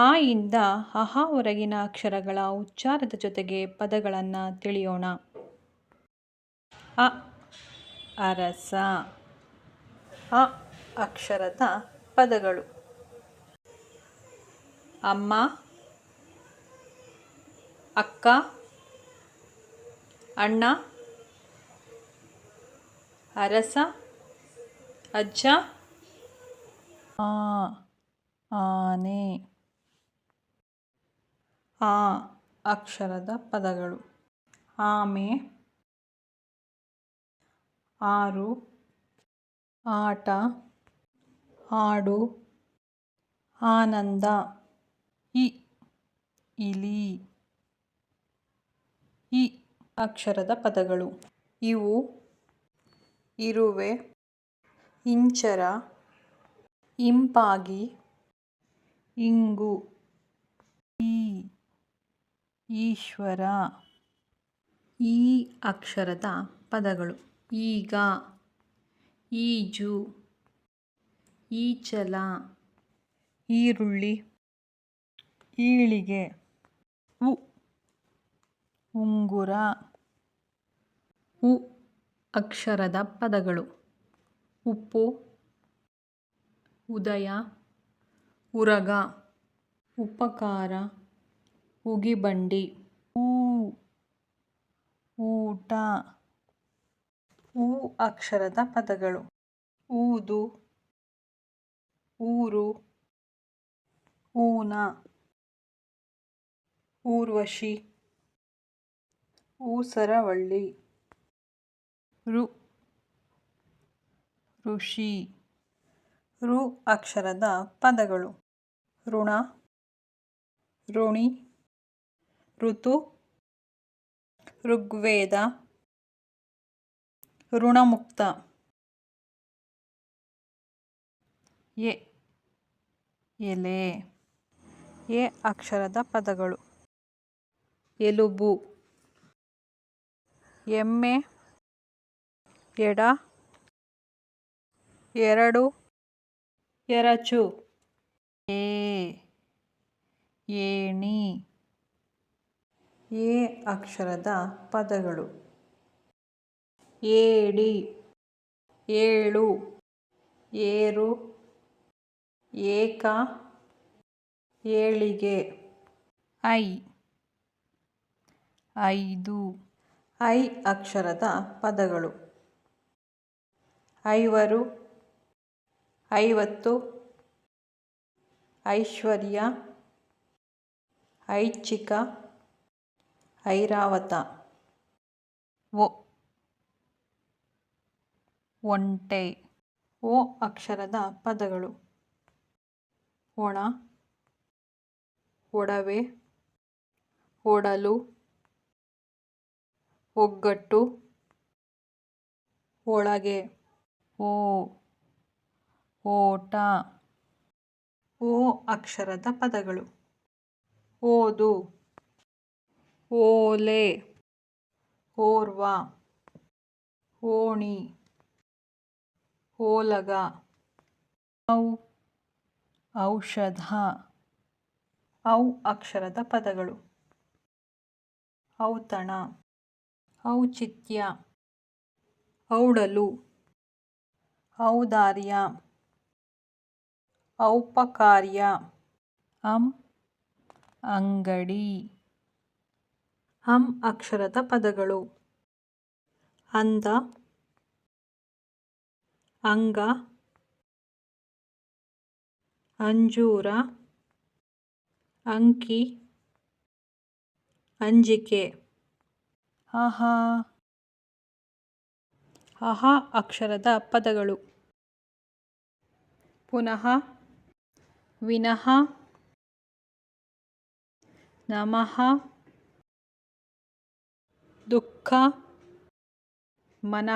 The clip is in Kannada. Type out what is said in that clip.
ಆ ಇಂದ ಅಹವರೆಗಿನ ಅಕ್ಷರಗಳ ಉಚ್ಚಾರದ ಜೊತೆಗೆ ಪದಗಳನ್ನು ತಿಳಿಯೋಣ. ಅ, ಅರಸ. ಅ, ಅಕ್ಷರದ ಪದಗಳು. ಅಮ್ಮ. ಅಕ್ಕ. ಅಣ್ಣ. ಅರಸ. ಅಜ್ಜ. ಆ, ಆನೆ. ಆ ಅಕ್ಷರದ ಪದಗಳು. ಆಮೆ. ಆರು. ಆಟ. ಹಾಡು ಆನಂದ. ಇ. ಇಲಿ. ಈ ಅಕ್ಷರದ ಪದಗಳು. ಇವು ಇರುವೆ, ಇಂಚರ, ಇಂಪಾಗಿ, ಇಂಗು. ಈಶ್ವರ. ಈ ಅಕ್ಷರದ ಪದಗಳು. ಈಗ. ಈಜು. ಈಚಲ. ಈರುಳ್ಳಿ. ಈಳಿಗೆ. ಉ. ಉಂಗುರ. ಉ. ಅಕ್ಷರದ ಪದಗಳು. ಉಪ್ಪು. ಉದಯ. ಉರಗ. ಉಪಕಾರ. ಉಗಿಬಂಡಿ ಊ, ಊಟ. ಊ ಅಕ್ಷರದ ಪದಗಳು. ಊದು, ಊರು, ಊನ, ಊರ್ವಶಿ, ಊಸರವಳ್ಳಿ. ರು, ಋಷಿ. ರು ಅಕ್ಷರದ ಪದಗಳು. ಋಣ, ಋಣಿ ಋತು, ಋಗ್ವೇದ, ಋಣಮುಕ್ತ. ಎ, ಎಲೆ. ಎ ಅಕ್ಷರದ ಪದಗಳು. ಎಲುಬು. ಎಮ್ಮೆ. ಎಡ. ಎರಡು. ಎರಚು. ಏ ಏಣಿ. ಎ ಅಕ್ಷರದ ಪದಗಳು. ಏಡಿ ಏಳು. ಏರು. ಏಕ. ಏಳಿಗೆ. ಐ. ಐದು. ಐ ಅಕ್ಷರದ ಪದಗಳು. ಐವರು. ಐವತ್ತು. ಐಶ್ವರ್ಯ. ಐಚ್ಛಿಕ. ಐರಾವತ. ಒ. ಒಂಟೆ. ಓ ಅಕ್ಷರದ ಪದಗಳು. ಒಣ. ಒಡವೆ. ಒಡಲು. ಒಗ್ಗಟ್ಟು. ಒಳಗೆ. ಓ ಓಟ. ಓ ಅಕ್ಷರದ ಪದಗಳು. ಓದು. ಓಲೆ ಓರ್ವ ಓಣಿ ಓಲಗ ಔ ಔಷಧ ಔ ಅಕ್ಷರದ ಪದಗಳು ಔತಣ ಔಚಿತ್ಯ ಔಡಲು ಔದಾರ್ಯ ಔಪಕಾರ್ಯ ಅಂ ಅಂಗಡಿ ಅಂ ಅಕ್ಷರದ ಪದಗಳು. ಅಂದ ಅಂಗ. ಅಂಜೂರ. ಅಂಕಿ. ಅಂಜಿಕೆ. ಅಹಾ ಅಹಾ ಅಕ್ಷರದ ಪದಗಳು. ಪುನಃ. ವಿನಃ. ನಮಃ. दुख मन